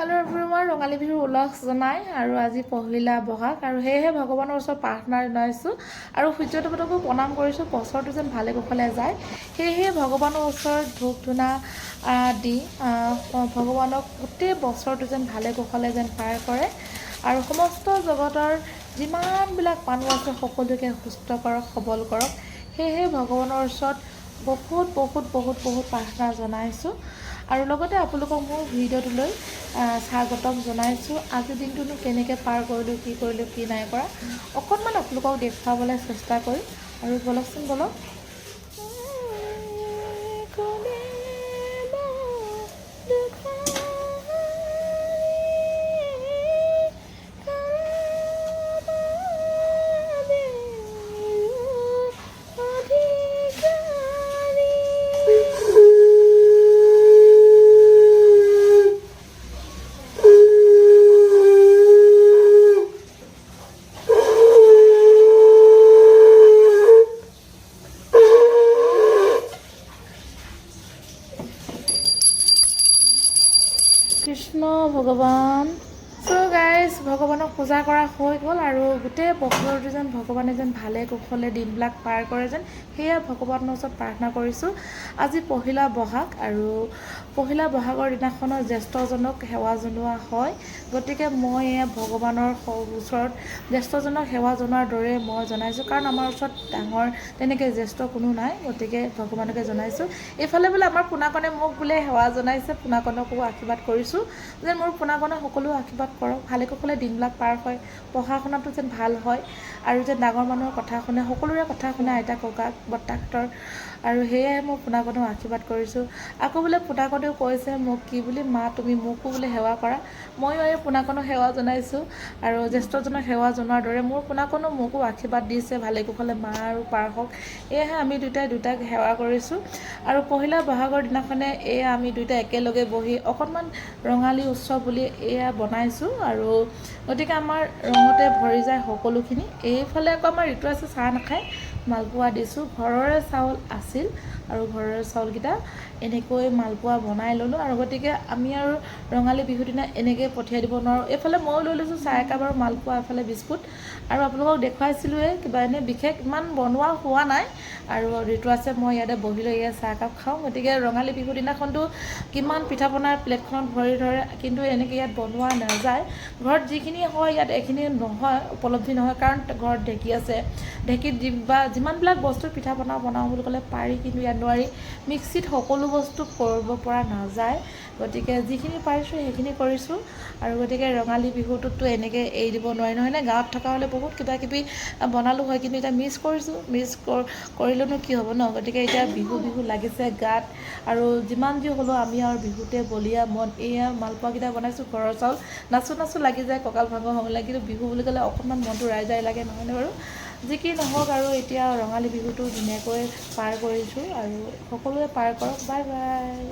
Hello everyone Rongali বিহুৰ উল্লাস জনাই আৰু আজি পহিলা বহাগ আৰু সেয়েহে ভগৱানৰ ওচৰত প্ৰাৰ্থনা জনাইছোঁ আৰু সূৰ্য দেৱতাকো প্ৰণাম কৰিছোঁ বছৰটো যেন ভালে কুশলে যায়। সেয়েহে ভগৱানৰ ওচৰত ধূপ ধূনা দি ভগৱানক গোটেই বছৰটো যেন ভালে কুশলে যেন পাৰ কৰে আৰু সমস্ত জগতৰ যিমানবিলাক মানুহ আছে সকলোকে সুস্থ কৰক সবল কৰক। সেয়েহে ভগৱানৰ ওচৰত বহুত বহুত বহুত বহুত প্ৰাৰ্থনা জনাইছোঁ। আৰু লগতে আপোনালোকক মোৰ ভিডিঅ'টোলৈ স্বাগতম জনাইছোঁ। আজিৰ দিনটোনো কেনেকৈ পাৰ কৰিলোঁ, কি কৰিলোঁ, কি নাই কৰা, অকণমান আপোনালোকক দেখুৱাবলৈ চেষ্টা কৰিম। আৰু বলকচোন, বলক। কৃষ্ণ ভগৱান চ' গাইজ ভগৱানক পূজা কৰা হৈ গ'ল আৰু গোটেই বছৰটো যেন ভগৱানে যেন ভালে কুশলে দিনবিলাক পাৰ কৰে যেন সেয়া ভগৱানৰ ওচৰত প্ৰাৰ্থনা কৰিছোঁ। আজি পহিলা বহাগ আৰু পহিলা বহাগৰ দিনাখনৰ জ্যেষ্ঠজনক সেৱা জনোৱা হয়। গতিকে মই এয়া ভগৱানৰ ওচৰত জ্যেষ্ঠজনক সেৱা জনোৱাৰ দৰে মই জনাইছোঁ। কাৰণ আমাৰ ওচৰত ডাঙৰ তেনেকৈ জ্যেষ্ঠ কোনো নাই গতিকে ভগৱানকে জনাইছোঁ। এইফালে বোলে আমাৰ পোনাকণে মোক বোলে সেৱা জনাইছে পোনাকণকো আশীৰ্বাদ কৰিছোঁ। যেন মোৰ পোনাকণে সকলো আশীৰ্বাদ কৰক ভালে কুশলে দিনবিলাক পাৰ হয় পঢ়া শুনাটো যেন ভাল হয় আৰু যেন ডাঙৰ মানুহৰ কথা শুনে সকলোৰে কথা শুনে আইতা ককাক বৰ্তাহঁতৰ আৰু সেয়াই মই পোনাকণেও আশীৰ্বাদ কৰিছোঁ। আকৌ বোলে পোনাকণেও কৈছে মোক কি বুলি মা তুমি মোকো বোলে সেৱা কৰা। ময়ো এই পোনাকণক সেৱা জনাইছোঁ আৰু জ্যেষ্ঠজনক সেৱা জনোৱাৰ দৰে মোৰ পোনাকণো মোকো আশীৰ্বাদ দিছে ভালে কুশলে মা আৰু পাৰ হওক। এয়াহে আমি দুটাই দুটাক সেৱা কৰিছোঁ আৰু পহিলা বহাগৰ দিনাখনে এয়া আমি দুয়োটা একেলগে বহি অকণমান ৰঙালী উৎসৱ বুলি এয়া বনাইছোঁ। আৰু গতিকে আমাৰ ৰঙতে ভৰি যায় সকলোখিনি। এইফালে আকৌ আমাৰ ঋতু আছে চাহ নাখায়। মালপোৱা দিছোঁ। ঘৰৰে চাউল আছিল আৰু ঘৰৰে চাউলকেইটা এনেকৈ মালপোৱা বনাই ল'লোঁ আৰু গতিকে আমি আৰু ৰঙালী বিহুৰ দিনা এনেকৈ পঠিয়াই দিব নোৱাৰোঁ। এইফালে ময়ো লৈ লৈছোঁ চাহ একাপ আৰু মালপোৱা এফালে বিস্কুট। আৰু আপোনালোকক দেখুৱাইছিলোঁৱে কিবা এনেই বিশেষ ইমান বনোৱা হোৱা নাই। আৰু ঋতু আছে মই ইয়াতে বহি লৈ ইয়াত চাহ একাপ খাওঁ। গতিকে ৰঙালী বিহুৰ দিনাখনতো কিমান পিঠা পনাৰ প্লেটখনত ভৰি ধৰে কিন্তু এনেকৈ ইয়াত বনোৱা নাযায়। ঘৰত যিখিনি হয় ইয়াত এইখিনি নহয় উপলব্ধি নহয়। কাৰণ ঘৰত ঢেঁকী আছে। ঢেঁকীত বা যিমানবিলাক বস্তু পিঠা পনা বনাওঁ বুলি ক'লে পাৰি কিন্তু ইয়াত নোৱাৰি। মিক্সিত সকলো বস্তু কৰিব পৰা নাযায়। গতিকে যিখিনি পাৰিছোঁ সেইখিনি কৰিছোঁ। আৰু গতিকে ৰঙালী বিহুটোততো এনেকৈ এৰি দিব নোৱাৰি নহয়নে গাঁৱত থকা হ'লে বহুত কিবা কিবি বনালোঁ হয় কিন্তু এতিয়া মিছ কৰিছোঁ মিছ কৰিলেনো কি হ'ব ন? গতিকে এতিয়া বিহু বিহু লাগিছে গাত। আৰু যিমান যি হ'লেও আমি আৰু বিহুতে বলিয়া মন এয়া মালপোৱাকেইটা বনাইছোঁ ঘৰৰ চাউল। নাচো নাচো লাগি যায় কঁকাল ভাঙৰ সময় কিন্তু বিহু বুলি ক'লে অকণমান মনটো ৰাইজাই লাগে নহয়নে বাৰু? যি কি নহওক আৰু এতিয়া ৰঙালী বিহুটো ধুনীয়াকৈ পাৰ কৰিছোঁ আৰু সকলোৱে পাৰ কৰক বাই বাই।